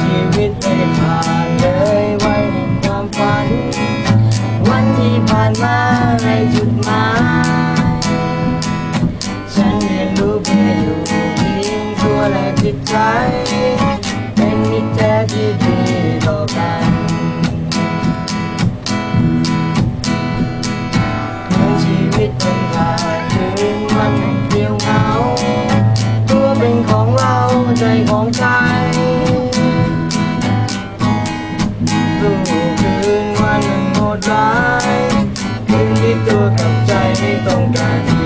ชีวิตไม่ได้ผ่านเลยไว้ในความฝัน วันที่ผ่านมาในจุดหมายฉันเรียนรู้เพื่ออยู่เพียงตัวและจิตใจ เป็นมิตรแท้ที่ดีต่อกันเมื่อชีวิตมันผ่าน ดร้ายคืนที่ตัวกับใจไม่ตรงกัน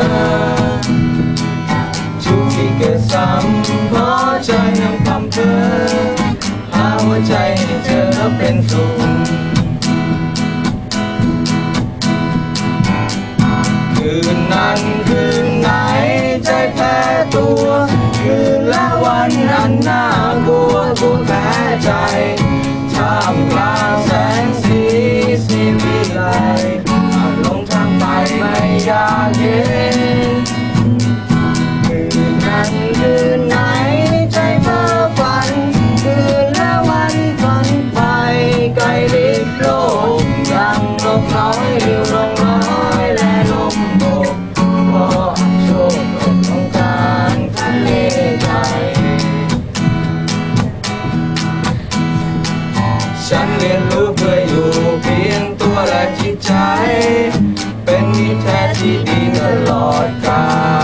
ไม่เจอทุกที่เกิดซ้ำเพราะใจยังพำเพอหาหัวใจให้เธอเป็นสุขคืนนั้นคืนไหนใจแพ้ตัวคืนและวันนั้นน่ากลัวกลัวแพ้ใจท่ามกลางแสงสีสีวิไลางทางไปไม่อยากเห็นคืนนั้นคืนไหนใจเพ้อฝัน คืนและวันฝันไปไกลลิบโลกยังลบน้อยเรียวลงน้อยและลมโบกพอโชคตกลงกลางทะเลใจฉันเรียนรู้เพื่ออยู่เพียงตัวและจิตใจ เป็นมิตรแท้ที่ดีตลอดกาล